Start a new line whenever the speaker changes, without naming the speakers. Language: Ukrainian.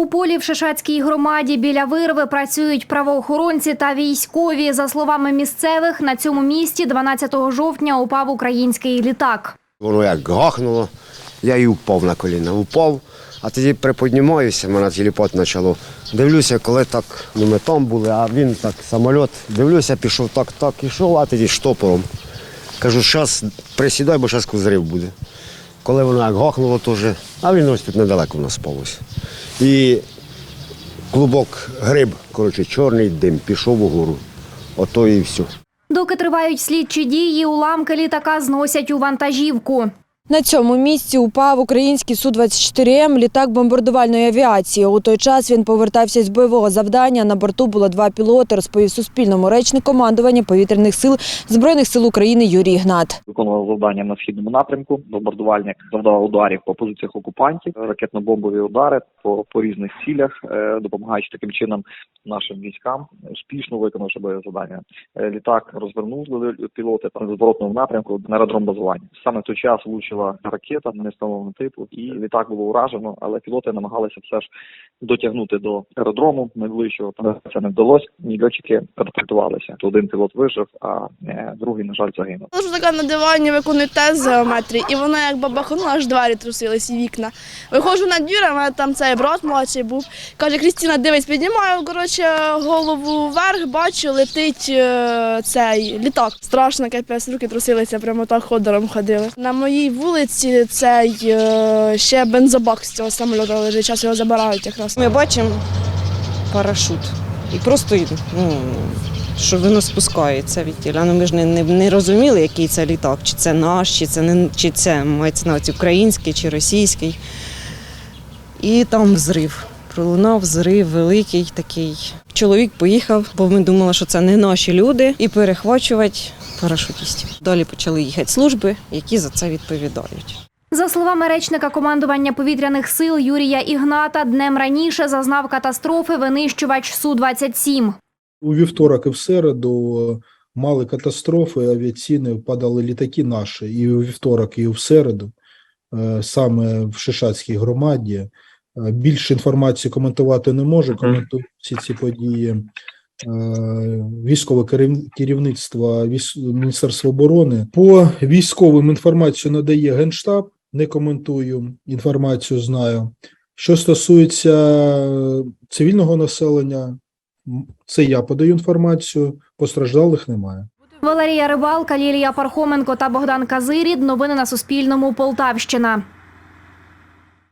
У полі в Шишацькій громаді біля вирви працюють правоохоронці та військові. За словами місцевих, на цьому місці 12 жовтня упав український літак.
Воно як гахнуло, я і впав на коліна. Упав, а тоді приподнімаюся, мене телепот почало. Дивлюся, коли так, ну ми там були, а він так, самоліт, дивлюся, пішов так, так, ішов, а тоді штопором. Кажу, зараз присідай, бо зараз зрив буде. Коли воно як гахнуло, теж, а він ось тут недалеко в нас спав. І клубок гриб, коротше, чорний дим, пішов угору. Ото і все.
Доки тривають слідчі дії, уламки літака зносять у вантажівку.
На цьому місці упав український Су-24М літак бомбардувальної авіації. У той час він повертався з бойового завдання. На борту було два пілоти, розповів Суспільному речник командування повітряних сил Збройних сил України Юрій Ігнат.
виконував завдання на східному напрямку. Бомбардувальник завдавав ударів по позиціях окупантів, ракетно-бомбові удари по, по різних цілях, е, допомагаючи таким чином нашим військам, успішно виконавши бойове завдання. Е, Літак розвернули пілоти та зворотному напрямку на аеродром базування. Саме в той час влучила ракета несталого типу, і літак було уражено, але пілоти намагалися все ж дотягнути до аеродрому найближчого. Та це не вдалося. Ні льотчики катапультувалися. Один пілот вижив, а е, другий, на жаль, загинув.
Лежу така на дивані, виконую тест з геометрії, і вона як бабахнула, аж двері трусились і вікна. Виходжу на двір, а там цей брат молодший був. Каже, Крістіна, дивись, піднімаю коротше, голову вверх, бачу, летить е, цей літак. Страшно, капець, руки трусилися, прямо так ходором ходили. На моїй вулиці цей е, ще бензобак з цього самоліту лежить, зараз його забирають якраз.
Ми бачимо парашут. І просто ну, що воно спускається від тіля. Ну, ми ж не, не, не розуміли, який це літак, чи це наш, чи це не чи це мається на український чи російський. І там взрив. Пролунав взрив великий такий. Чоловік поїхав, бо ми думали, що це не наші люди, і перехвачувати парашутістів. Далі почали їхати служби, які за це відповідають.
За словами речника командування повітряних сил Юрія Ігната, днем раніше зазнав катастрофи винищувач Су-27.
У вівторок і в середу е, мали катастрофи авіаційні, падали літаки наші і у вівторок, і в середу, е, саме в Шишацькій громаді. Е, Більше інформації коментувати не можу, коментую всі ці події. Е, Військове керів- керівництво Міністерства оборони по військовим інформацію надає Генштаб. Не коментую інформацію, знаю. Що стосується е, цивільного населення, Це я подаю інформацію, постраждалих немає.
Валерія Рибалка, Лілія Пархоменко та Богдан Казирід. Новини на Суспільному. Полтавщина.